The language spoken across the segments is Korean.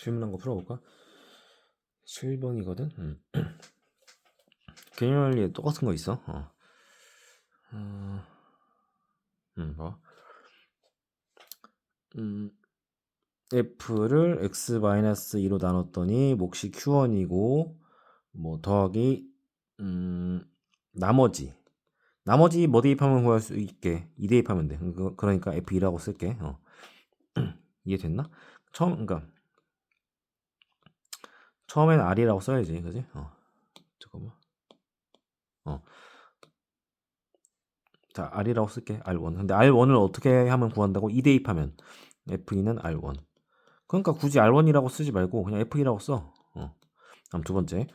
질문 한 거 풀어볼까? 7번이거든. 음. 개념원리에 똑같은 거 있어. 어. 어. 음, 봐. 음, f를 x-2로 나눴더니 몫이 q1이고 뭐 더하기 음, 나머지 나머지 뭐 대입하면 구할 수 있게 2 대입하면 돼. 그- 그러니까 f2라고 쓸게. 어. 이해됐나? 처음 그러니까 처음엔 r이라고 써야지. 그지? 어. 잠깐만. 어. 자, r이라고 쓸게. r1. 근데 r1을 어떻게 하면 구한다고? 2 대입하면 f2는 r1. 그러니까 굳이 r1이라고 쓰지 말고 그냥 f2라고 써. 어. 다음 두 번째.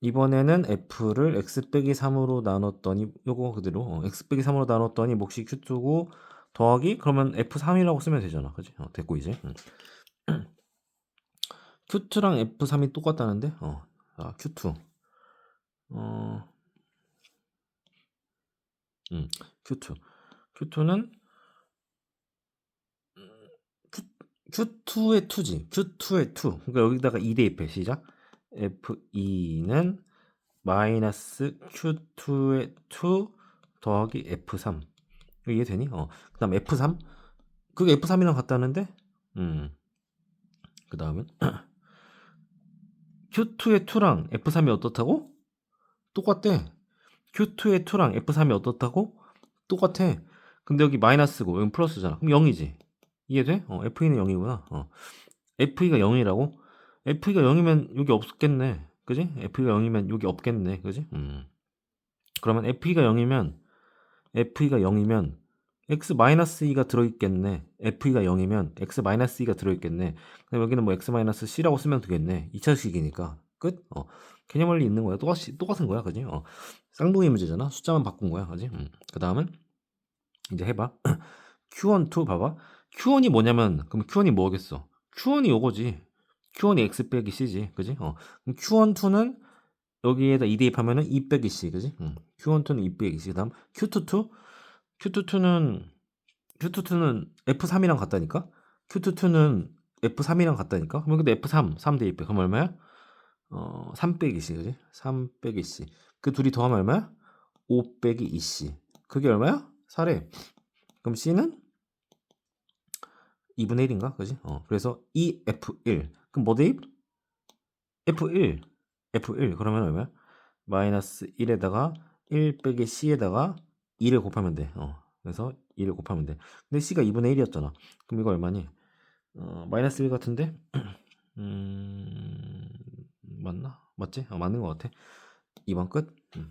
이번에는 f를 x 빼기 3으로 나눴더니 요거 그대로 어, x 빼기 3으로 나눴더니 몫이 q2고 더하기 그러면 f3이라고 쓰면 되잖아. 그지? 어, 됐고 이제. 음. Q2랑 f3이 똑같다는데? 어. 자, q2. 어. 음, q2. q2는 Q2의 2지. Q2의 2. 그러니까 여기다가 2 대입해. 시작. F2는 마이너스 Q2의 2 더하기 F3. 이거 이해되니? 어. 그 다음 F3. 그게 F3이랑 같다는데? 음. 그 다음은 Q2의 2랑 F3이 어떻다고? 똑같대. Q2의 2랑 F3이 어떻다고? 똑같아. 근데 여기 마이너스고 여기 플러스잖아. 그럼 0이지. 이해돼? 어, F2는 0이구나. 어. F2가 0이라고? F2가 0이면 여기 없겠네. 그지? F2가 0이면 여기 없겠네. 그지? 음. 그러면 F2가 0이면 F2가 0이면 X-2가 들어있겠네. F2가 0이면 X-2가 들어있겠네. 그럼 여기는 뭐 X-C라고 쓰면 되겠네. 2차식이니까. 끝? 어. 개념 원리 있는 거야. 똑같이, 똑같은 거야. 그지? 어. 쌍둥이 문제잖아. 숫자만 바꾼 거야. 그지? 음. 그 다음은 이제 해봐. Q1, 2 봐봐. Q1이 뭐냐면 그럼 Q1이 뭐겠어? Q1이 요거지. Q1이 X 빼기 C지. 그지? 어. 그럼 Q1, 2는 여기에다 2 대입하면은 2 빼기 C. 그지? 음. Q1, 2는 2 빼기 C. 그 다음 Q2, 2. Q2, 2는 Q2, 2는 F3이랑 같다니까? Q2, 2는 F3이랑 같다니까? 그럼 근데 F3, 3 대입해. 그럼 얼마야? 어, 3 빼기 C. 그지? 3 빼기 C. 그 둘이 더하면 얼마야? 5 빼기 2C. 그게 얼마야? 4래. 그럼 C는 2분의 1인가? 그지? 어, 그래서 2F1. 그럼 뭐 대입? F1. F1. 그러면 얼마야? 마이너스 1에다가 1 빼기 C에다가 2를 곱하면 돼. 어, 그래서 2를 곱하면 돼. 근데 C가 2분의 1이었잖아. 그럼 이거 얼마니? 어, 마이너스 1 같은데? 음, 맞나? 맞지? 어, 맞는 것 같아. 2번 끝. 음.